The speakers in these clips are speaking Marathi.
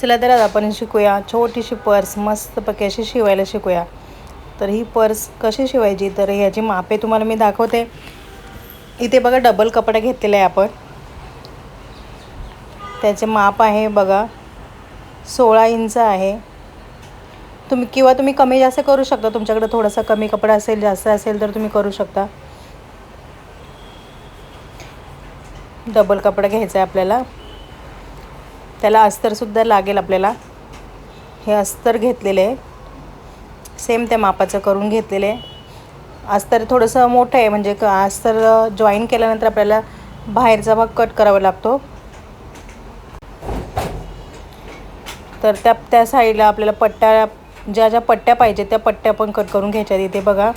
चला तर आज आपण शिकूया. छोटीशी पर्स मस्तपैकी अशी शिवायला शिकूया. तर ही पर्स कशी शिवायची? तर ह्याची मापे तुम्हाला मी दाखवते. इथे बघा डबल कपडा घेतलेला आहे आपण. त्याचे माप आहे बघा सोळा इंच आहे. तुम्ही किंवा तुम्ही कमी जास्त करू शकता. तुमच्याकडे थोडासा कमी कपडा असेल जास्त असेल तर तुम्ही करू शकता. डबल कपडा घ्यायचा आहे आपल्याला. त्याला अस्तरसुद्धा लागेल आपल्याला. हे अस्तर घेतलेले आहे. सेम त्या मापाचं करून घेतलेले आहे. अस्तर थोडंसं मोठं आहे म्हणजे क अस्तर जॉईन केल्यानंतर आपल्याला बाहेरचा भाग कट करावा लागतो. तर त्या त्या साईडला आपल्याला पट्ट्या ज्या ज्या पट्ट्या पाहिजे त्या पट्ट्या पण कट करून घ्यायच्या इथे बघा.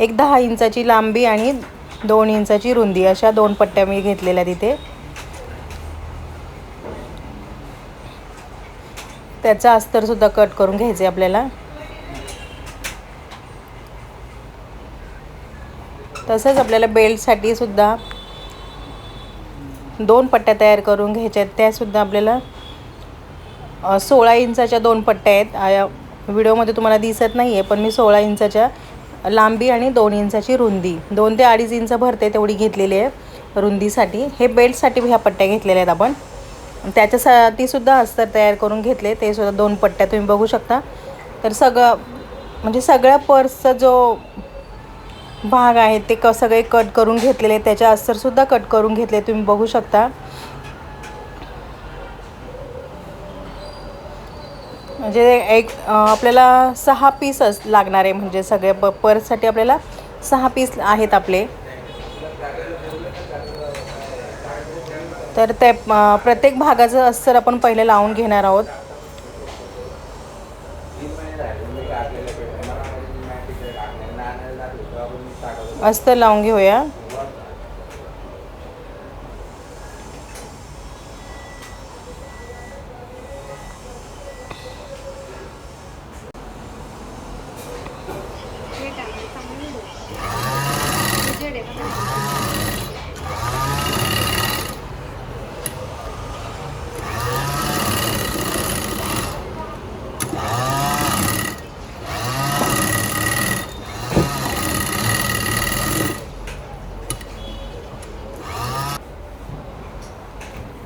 एक दहा इंचाची लांबी आणि दोन इंचाची रुंदी अशा दोन पट्ट्या मी घेतलेल्या तिथे. त्याचा अस्तरसुद्धा कट करून घ्यायचे आपल्याला. तसंच आपल्याला बेल्टसाठी सुद्धा दोन पट्ट्या तयार करून घ्यायच्या आहेत. त्यासुद्धा आपल्याला सोळा इंचाच्या दोन पट्ट्या आहेत. व्हिडिओमध्ये तुम्हाला दिसत नाही आहे पण मी सोळा इंचाच्या लांबी आणि दोन इंचाची रुंदी. दोन ते अडीच इंच भरते तेवढी घेतलेली आहे रुंदीसाठी. हे बेल्टसाठी ह्या पट्ट्या घेतलेल्या आहेत आपण. त्याच्यासाठीसुद्धा अस्तर तयार करून घेतले. ते सुद्धा दोन पट्ट्या तुम्ही बघू शकता. तर सगळं म्हणजे सगळ्या पर्सचा जो भाग आहे ते क सगळे कट करून घेतलेले त्याचे अस्तरसुद्धा कट करून घेतले तुम्ही बघू शकता. म्हणजे एक आपल्याला सहा पीस लागणार आहे. म्हणजे सगळे प पर्ससाठी आपल्याला सहा पीस आहेत आपले. तर ते प्रत्येक भागाचं अस्तर आपण पहिले लावून घेणार आहोत. अस्तर लावून घेऊया.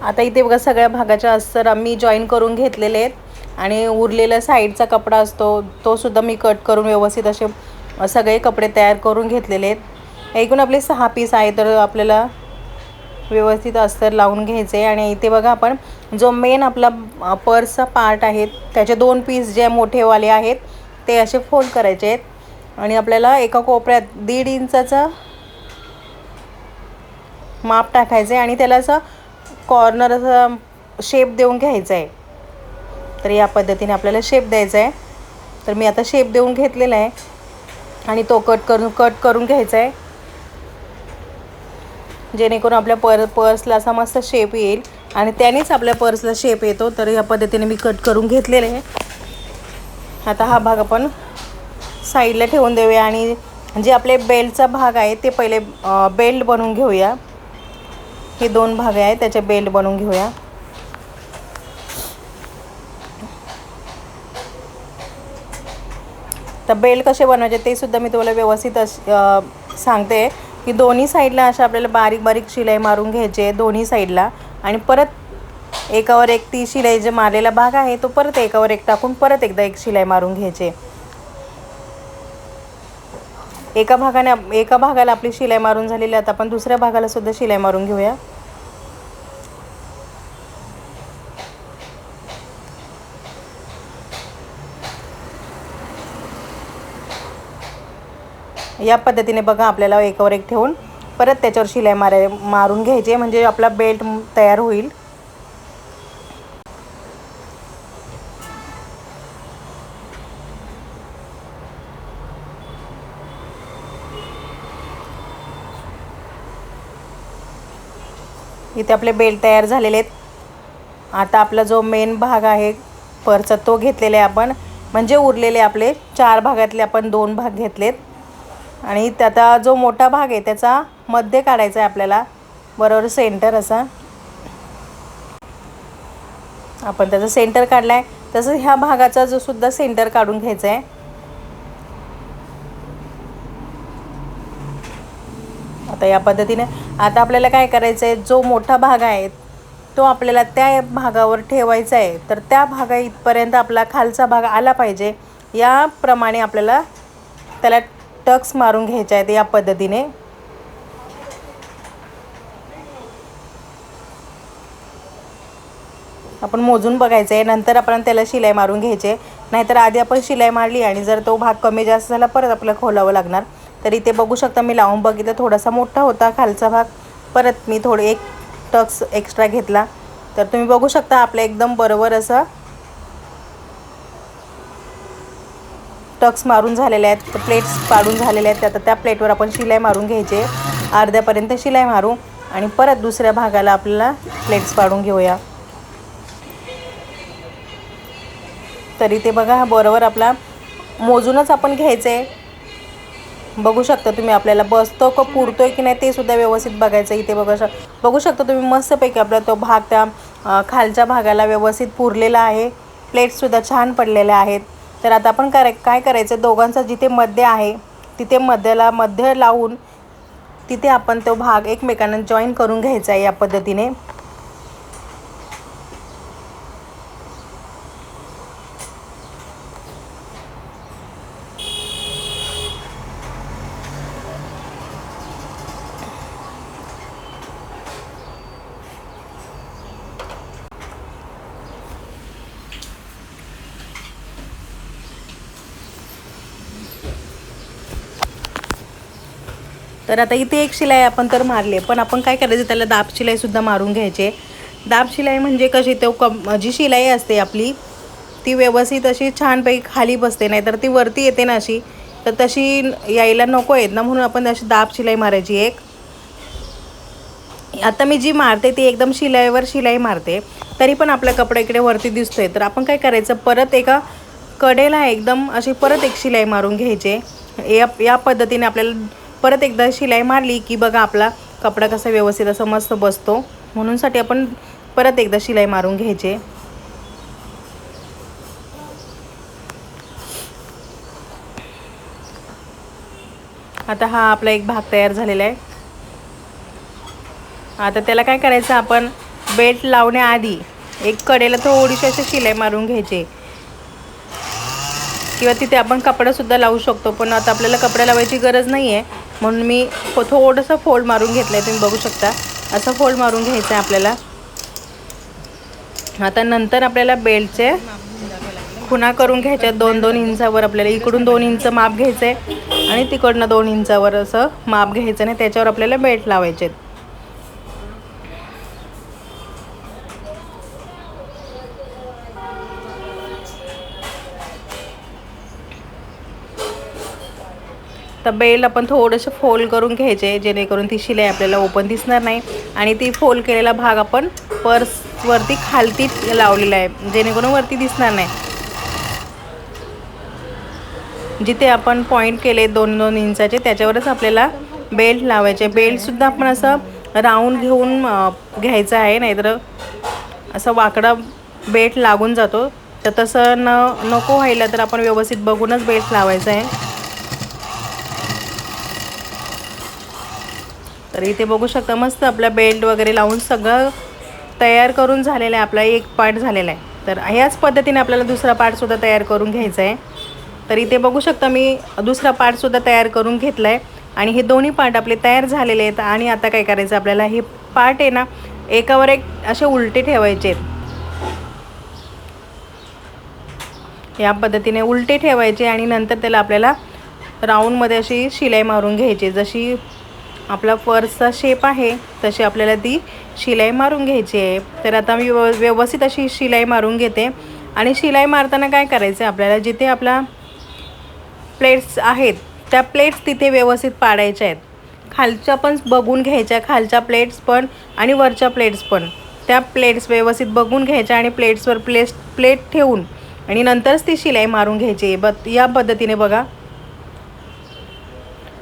आता इथे बघा सगळ्या भागाच्या अस्तर आम्ही जॉईन करून घेतलेले आहेत. आणि उरलेला साईडचा कपडा असतो तोसुद्धा मी कट करून व्यवस्थित असे सगळे कपडे तयार करून घेतलेले आहेत. एकूण आपले सहा पीस आहे तर आपल्याला व्यवस्थित अस्तर लावून घ्यायचे आणि इथे बघा आपण जो मेन आपला पर्सचा पार्ट आहे त्याचे दोन पीस जे मोठेवाले आहेत ते असे फोल्ड करायचे आहेत. आणि आपल्याला एका कोपऱ्यात दीड इंचाचं माप टाकायचं आहे. आणि त्याला असं कॉर्नर असा शेप देऊन घ्यायचा आहे तर या पद्धतीने आपल्याला शेप द्यायचा आहे तर मी आता शेप देऊन घेतलेला आहे. आणि तो कट करून कट करून घ्यायचा आहे जेणेकरून आपल्या पर पर्सला असा मस्त शेप येईल. आणि त्यानेच आपल्या पर्सला शेप येतो. तर या पद्धतीने मी कट करून घेतलेले आहे. आता हा भाग आपण साईडला ठेवून देऊया. आणि जे आपले बेल्टचा भाग आहे ते पहिले बेल्ट बनवून घेऊया. हे दोन भाग आहेत त्याचे बेल्ट बनवून घेऊया. तर बेल्ट कसे बनवायचे ते सुद्धा मी तुम्हाला व्यवस्थित अस सांगते. की दोन्ही साईडला अशा आपल्याला बारीक बारीक शिलाई मारून घ्यायचे दोन्ही साईडला. आणि परत एकावर एक ती शिलाई जे मारलेला भाग आहे तो परत एकावर एक टाकून परत एकदा एक शिलाई मारून घ्यायचे. एका भागाने एका भागाला आपली शिलाई मारून झालेली आता आपण दुसऱ्या भागाला सुद्धा शिलाई मारून घेऊया. या पद्धतीने बघा आपल्याला एकावर एक ठेवून परत त्याच्यावर शिलाई माराय मारून घ्यायची म्हणजे आपला बेल्ट तयार होईल. इथे आपले बेल तयार झालेले आहेत. आता आपला जो मेन भाग आहे परचा तो घेतलेला आहे आपण. म्हणजे उरलेले आपले चार भागातले आपण दोन भाग घेतलेत. आणि त्याचा जो मोठा भाग आहे त्याचा मध्य काढायचा आहे आपल्याला. बरोबर सेंटर असा. आपण त्याचा सेंटर काढला आहे तसंच ह्या भागाचा जो सुद्धा सेंटर काढून घ्यायचा आहे. तर या पद्धतीने आता आपल्याला काय करायचं आहे जो मोठा भाग आहे तो आपल्याला त्या भागावर ठेवायचा आहे. तर त्या भागा इथपर्यंत आपला खालचा भाग आला पाहिजे. याप्रमाणे आपल्याला त्याला टक्स मारून घ्यायचे आहेत या पद्धतीने. आपण मोजून बघायचं आहे नंतर आपण त्याला शिलाई मारून घ्यायचे. नाहीतर आधी आपण शिलाई मारली आणि जर तो भाग कमी जास्त झाला परत आपल्याला खोलावं लागणार. तर इथे बघू शकता. मी लावून बघितलं. थोडासा मोठा होता. खालचा भाग. परत मी थोडे एक टक्स एक्स्ट्रा घेतला. तर तुम्ही बघू शकता आपलं एकदम बरोबर असं टक्स मारून झालेले आहेत. प्लेट्स पाडून झालेले आहेत. आता त्या प्लेटवर आपण शिलाई मारून घ्यायचे. अर्ध्यापर्यंत शिलाई मारू. आणि परत दुसऱ्या भागाला आपल्याला प्लेट्स पाडून घेऊया. तरी ते बघा हा बरोबर आपला मोजूनच आपण घ्यायचं आहे बघू शकता तुम्ही आपल्याला बसतो का पुरतोय की नाही ते सुद्धा व्यवस्थित बघायचं इथे बघू शक बघू शकता तुम्ही मस्तपैकी आपला तो भाग त्या खालच्या भागाला व्यवस्थित पुरलेला आहे. प्लेट्ससुद्धा छान पडलेल्या आहेत. तर आता आपण कराय काय करायचं? दोघांचा जिथे मध्य आहे तिथे मध्याला मध्य लावून तिथे आपण तो भाग एकमेकांना जॉईन करून घ्यायचा आहे या पद्धतीने. तर आता इथे एक शिलाई आपण तर मारली आहे. पण आपण काय करायचं त्याला दाब शिलाईसुद्धा मारून घ्यायचे दाब शिलाई म्हणजे कशी तो कम जी शिलाई असते आपली ती व्यवस्थित अशी छानपैकी खाली बसते नाही तर ती वरती येते ना अशी. तर तशी यायला नको येत ना म्हणून आपण अशी दाब शिलाई मारायची एक. आता मी जी मारते ती एकदम शिलाईवर शिलाई मारते. तरी पण आपला कपडा इकडे वरती दिसतोय. तर आपण काय करायचं परत एका कडेला एकदम अशी परत एक शिलाई मारून घ्यायचे या या पद्धतीने आपल्याला परत एकदा शिलाई मारली की बघा आपला कपडा कसा व्यवस्थित असं मस्त बसतो. म्हणूनसाठी आपण परत एकदा शिलाई मारून घ्यायचे. आता हा आपला एक भाग तयार झालेला आहे. आता त्याला काय करायचं आपण बेल्ट लावण्याआधी एक कडेला थोडीशी अशी शिलाई मारून घ्यायची. किंवा तिथे आपण कपडासुद्धा लावू शकतो पण आता आपल्याला कपडा लावायची गरज नाही आहे म्हणून मी फो- थोडंसं फोल्ड मारून घेतलं आहे तुम्ही बघू शकता. असं फोल्ड मारून घ्यायचं आहे आपल्याला. आता नंतर आपल्याला बेल्टचे खुणा करून घ्यायच्या दोन दोन इंचावर आपल्याला इकडून दोन इंच माप घ्यायचं आहे आणि तिकडनं दोन इंचावर असं माप घ्यायचं आणि त्याच्यावर आपल्याला बेल्ट लावायचे आहेत. तर बेल आपण थोडंसं फोल्ड करून घ्यायचे जेणेकरून ती शिलाई आपल्याला ओपन दिसणार नाही. आणि ती फोल्ड केलेला भाग आपण पर्सवरती खालती लावलेला आहे जेणेकरून वरती दिसणार नाही. जिथे आपण पॉईंट केले दोन दोन इंचाचे त्याच्यावरच आपल्याला बेल्ट लावायचे. बेल्टसुद्धा आपण असं राऊंड घेऊन घ्यायचं आहे नाहीतर असं वाकडा बेल्ट लागून जातो. तर तसं न नको व्हायला तर आपण व्यवस्थित बघूनच बेल्ट लावायचा आहे. तर इथे बघू शकता मस्त आपला बेल्ट वगैरे लावून सगळं तयार करून झालेलं आहे आपला एक पार्ट झालेला आहे. तर ह्याच पद्धतीने आपल्याला दुसरा पार्टसुद्धा तयार करून घ्यायचा आहे तर इथे बघू शकता मी दुसरा पार्टसुद्धा तयार करून घेतला आहे आणि हे दोन्ही पार्ट आपले तयार झालेले आहेत आणि आता काय करायचं आपल्याला हे पार्ट आहे ना एकावर एक असे उलटे ठेवायचे आहेत. या पद्धतीने उलटे ठेवायचे आणि नंतर त्याला आपल्याला राऊंडमध्ये अशी शिलाई मारून घ्यायची जशी आपला पर्सचा शेप आहे तशी आपल्याला ती शिलाई मारून घ्यायची आहे. तर आता मी व्यव व्यवस्थित अशी शिलाई मारून घेते. आणि शिलाई मारताना काय करायचं आहे आपल्याला जिथे आपला प्लेट्स आहेत त्या प्लेट्स तिथे व्यवस्थित पाडायच्या आहेत. खालच्या पण बघून घ्यायच्या खालच्या प्लेट्स पण आणि वरच्या प्लेट्स पण. त्या प्लेट्स व्यवस्थित बघून घ्यायच्या आणि प्लेट्सवर प्लेट्स प्लेट ठेवून आणि नंतरच ती शिलाई मारून घ्यायची ब या पद्धतीने बघा.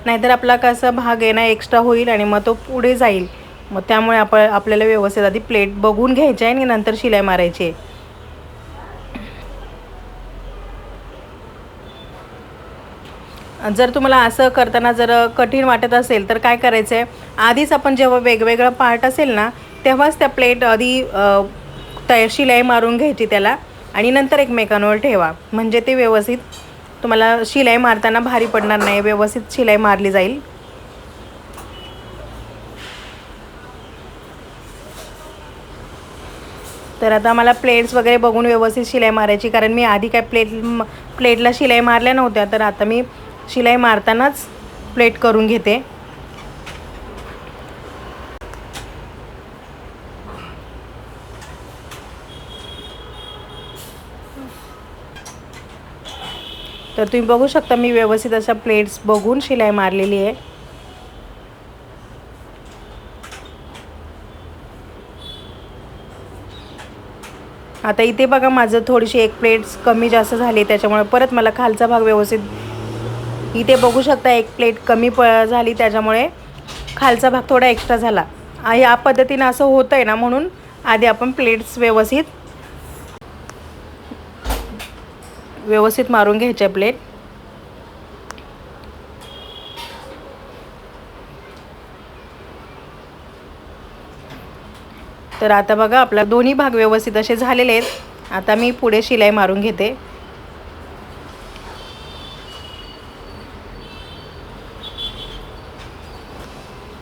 नाहीतर आपला कसा भाग आहे ना एक्स्ट्रा होईल आणि मग तो पुढे जाईल. मग त्यामुळे आप आपल्याला व्यवस्थित आधी प्लेट बघून घ्यायची आहे आणि नंतर शिलाई मारायची. आहे जर तुम्हाला असं करताना जर कठीण वाटत असेल तर काय करायचं आहे आधीच आपण जेव्हा वेगवेगळा पार्ट असेल ना तेव्हाच त्या प्लेट आधी तयार शिलाई मारून घ्यायची त्याला आणि नंतर एकमेकांवर ठेवा. म्हणजे ते व्यवस्थित तुम्हाला शिलाई मारताना भारी पडणार नाही व्यवस्थित शिलाई मारली जाईल. तर आता मला प्लेट्स वगैरे बघून व्यवस्थित शिलाई मारायची कारण मी आधी काय प्लेट म- प्लेटला शिलाई मारल्या नव्हत्या तर आता मी शिलाई मारतानाच प्लेट करून घेते. तर तुम्ही बघू शकता मी व्यवस्थित अशा प्लेट्स बघून शिलाई मारलेली आहे. आता इथे बघा माझं थोडीशी एक प्लेट्स कमी जास्त झाली त्याच्यामुळे परत मला खालचा भाग व्यवस्थित इथे बघू शकता एक प्लेट कमी प झाली त्याच्यामुळे खालचा भाग थोडा एक्स्ट्रा झाला. या पद्धतीनं असं होतं आहे ना म्हणून आधी आपण प्लेट्स व्यवस्थित व्यवस्थित मारून घ्यायच्या प्लेट तर आता बघा आपला दोन्ही भाग व्यवस्थित असे झालेले आहेत. आता मी पुढे शिलाई मारून घेते.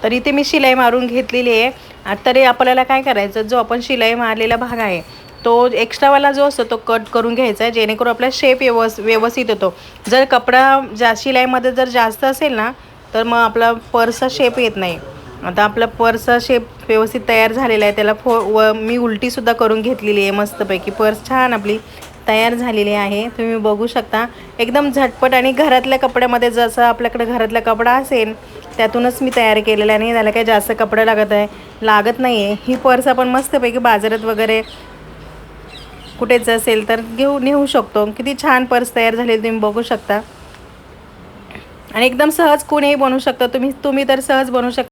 तर इथे मी शिलाई मारून घेतलेली आहे. आता तरी आपल्याला काय करायचं? जो आपण शिलाई मारलेला भाग आहे तो एक्स्ट्रावाला जो असतो तो कट करून घ्यायचा आहे जेणेकरून आपला शेप व्यवस व्यवस्थित येतो. जर कपडा जा शिलाईमध्ये जर जास्त असेल ना तर मग आपला पर्सचा शेप येत नाही. आता आपला पर्सचा शेप व्यवस्थित तयार झालेला आहे त्याला फो व मी उलटीसुद्धा करून घेतलेली आहे मस्तपैकी. पर्स छान आपली तयार झालेली आहे. तुम्ही बघू शकता. एकदम झटपट आणि घरातल्या कपड्यामध्ये जसं आपल्याकडे घरातला कपडा असेल त्यातूनच मी तयार केलेला आहे. आणि त्याला काही जास्त कपडा लागत आहे लागत नाही आहे ही पर्स आपण मस्तपैकी बाजारात वगैरे कुठेच असेल तर घेऊ नेऊ शकतो. किती छान पर्स तयार झालेली तुम्ही बघू शकता. आणि एकदम सहज कोणीही बनवू शकता. तुम्ही तुम्ही तर सहज बनवू शकता.